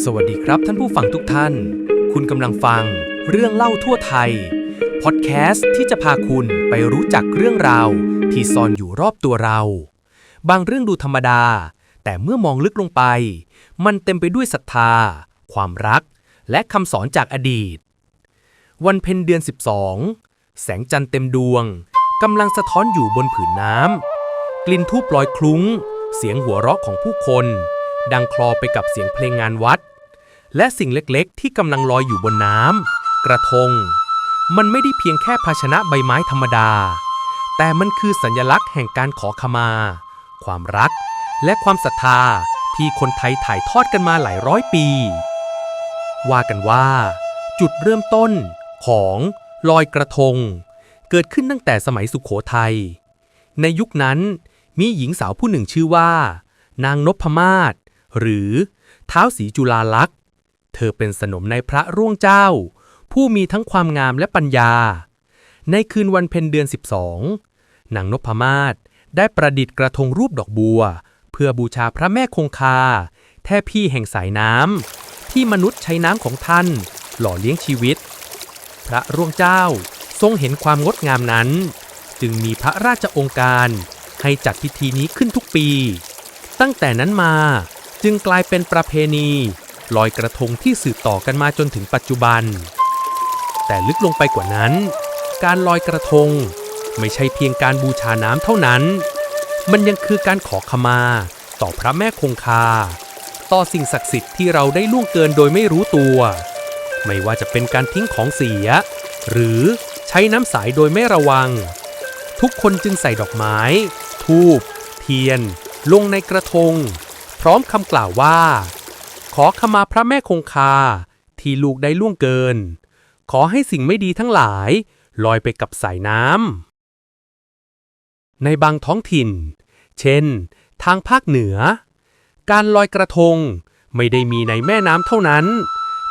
สวัสดีครับท่านผู้ฟังทุกท่าน คุณกำลังฟัง เรื่องเล่าทั่วไทย พอดแคสต์ที่จะพาคุณไปรู้จักเรื่องราว ที่ซ่อนอยู่รอบตัวเรา บางเรื่องดูธรรมดา แต่เมื่อมองลึกลงไป มันเต็มไปด้วยศรัทธา ความรัก และคำสอนจากอดีต วันเพ็ญเดือน 12 แสงจันทร์เต็มดวงกำลังสะท้อนอยู่บนผืนน้ำกลิ่นทูบลอยคลุ้ง เสียงหัวเราะของผู้คน ดังคลอไปกับเสียงเพลงงานวัด และสิ่งเล็กๆ ที่กำลังลอยอยู่บนน้ำกระทง มันไม่ได้เพียงแค่ภาชนะใบไม้ธรรมดา แต่มันคือสัญลักษณ์แห่งการขอขมา ความรัก และความศรัทธาที่คนไทยถ่ายทอดกันมาหลายร้อยปี ว่ากันว่า จุดเริ่มต้นของลอยกระทง เกิดขึ้นตั้งแต่สมัยสุขโขทัย ในยุคนั้นมีหญิงสาวผู้หนึ่งชื่อว่า นางนพมาศ หรือเท้าสีจุลาลักษณ์เธอเป็นสนมในพระร่วงเจ้า ผู้มีทั้งความงามและปัญญา ในคืนวันเพ็ญเดือน 12นางนพมาศได้ประดิษฐ์กระทงรูปดอกบัว เพื่อบูชาพระแม่คงคา แท่พี่แห่งสายน้ำที่มนุษย์ใช้น้ำของท่าน หล่อเลี้ยงชีวิต พระร่วงเจ้าทรงเห็นความงดงามนั้น จึงมีพระราชองค์การให้จัดพิธีนี้ขึ้นทุกปี ตั้งแต่นั้นมา จึงกลายเป็นประเพณี ลอยกระทงที่สืบต่อกันมาจนถึงปัจจุบัน แต่ลึกลงไปกว่านั้น การลอยกระทง ไม่ใช่เพียงการบูชาน้ำเท่านั้น มันยังคือการขอขมา ต่อพระแม่คงคา ต่อสิ่งศักดิ์สิทธิ์ที่เราได้ล่วงเกินโดยไม่รู้ตัว ไม่ว่าจะเป็นการทิ้งของเสีย หรือใช้น้ำสายโดยไม่ระวัง ทุกคนจึงใส่ดอกไม้ ทูบ เทียน ลงในกระทง พร้อมคำกล่าวว่า ขอขมาพระแม่คงคา ที่ลูกได้ล่วงเกิน ขอให้สิ่งไม่ดีทั้งหลาย ลอยไปกับสายน้ำในบางท้องถิ่น เช่น ทางภาคเหนือ การลอยกระทงไม่ได้มีในแม่น้ำเท่านั้น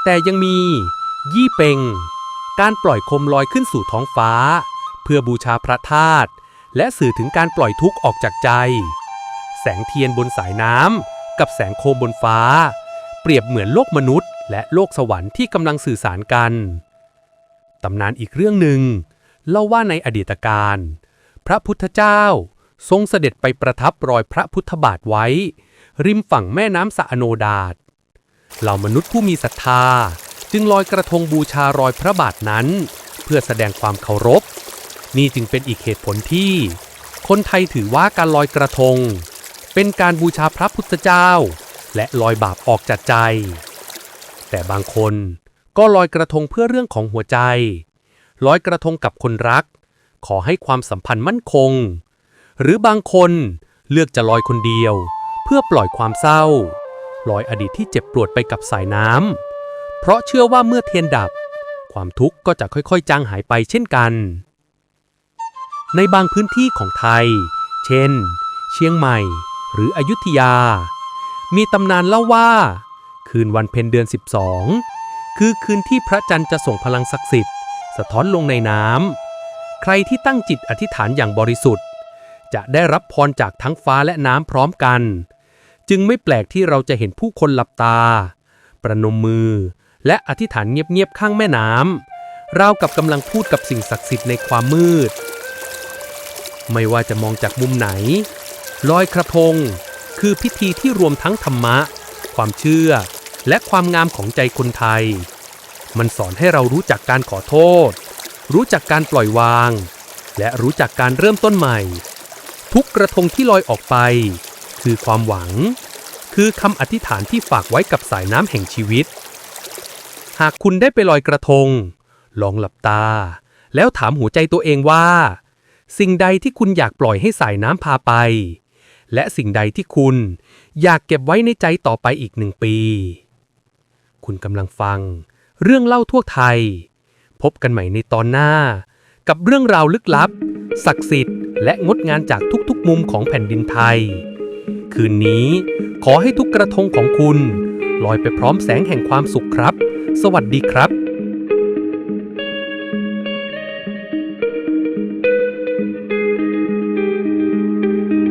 แต่ยังมี ยี่เปงการปล่อยคมลอยขึ้นสู่ท้องฟ้า เพื่อบูชาพระธาตุและสื่อถึงการปล่อยทุกข์ออกจากใจ แสงเทียนบนสายน้ำ กับแสงโคมบนฟ้า เปรียบเหมือนโลกมนุษย์ และโลกสวรรค์ที่กำลังสื่อสารกัน ตำนานอีกเรื่องหนึ่งเล่าว่าในอดีตการ พระพุทธเจ้า ทรงเสด็จไปประทับรอยพระพุทธบาทไว้ ริมฝั่งแม่น้ำสะอโนดาตเหล่ามนุษย์ผู้มีศรัทธา จึงลอยกระทงบูชารอยพระบาทนั้น เพื่อแสดงความเคารพ นี่จึงเป็นอีกเหตุผลที่ คนไทยถือว่าการลอยกระทง เป็นการบูชาพระพุทธเจ้า และลอยบาปออกจากใจ แต่บางคนก็ลอยกระทงเพื่อเรื่องของหัวใจ ลอยกระทงกับคนรัก ขอให้ความสัมพันธ์มั่นคง หรือบางคนเลือกจะลอยคนเดียว เพื่อปล่อยความเศร้า ลอยอดีตที่เจ็บปวดไปกับสายน้ำเพราะเชื่อว่าเมื่อเทียนดับ ความทุกข์ก็จะค่อยๆ จางหายไปเช่นกัน ในบางพื้นที่ของไทย เช่น เชียงใหม่ หรืออยุธยา มีตำนานเล่าว่า คืนวันเพ็ญเดือน 12 คือคืนที่พระจันทร์จะส่งพลังศักดิ์สิทธิ์ สะท้อนลงในน้ำใครที่ตั้งจิตอธิษฐานอย่างบริสุทธิ์ จะได้รับพรจากทั้งฟ้าและน้ำพร้อมกัน จึงไม่แปลกที่เราจะเห็นผู้คนหลับตา ประนมมือ และอธิษฐานเงียบๆข้างแม่น้ำราวกับกำลังพูดกับสิ่งศักดิ์สิทธิ์ในความมืด ไม่ว่าจะมองจากมุมไหน ลอยกระทง คือพิธีที่รวมทั้งธรรมะ ความเชื่อ และความงามของใจคนไทย มันสอนให้เรารู้จักการขอโทษ รู้จักการปล่อยวาง และรู้จักการเริ่มต้นใหม่ ทุกกระทงที่ลอยออกไป คือความหวัง คือคำอธิษฐานที่ฝากไว้กับสายน้ำแห่งชีวิต หากคุณได้ไปลอยกระทง ลองหลับตา แล้วถามหัวใจตัวเองว่า สิ่งใดที่คุณอยากปล่อยให้สายน้ำพาไป และสิ่งใดที่คุณ อยากเก็บไว้ในใจต่อไปอีกหนึ่งปี คุณกำลังฟัง เรื่องเล่าทั่วไทย พบกันใหม่ในตอนหน้า กับเรื่องราวลึกลับ ศักดิ์สิทธิ์ และงดงานจากทุกๆมุมของแผ่นดินไทย คืนนี้ขอให้ทุกกระทงของคุณ ลอยไปพร้อมแสงแห่งความสุขครับ สวัสดีครับ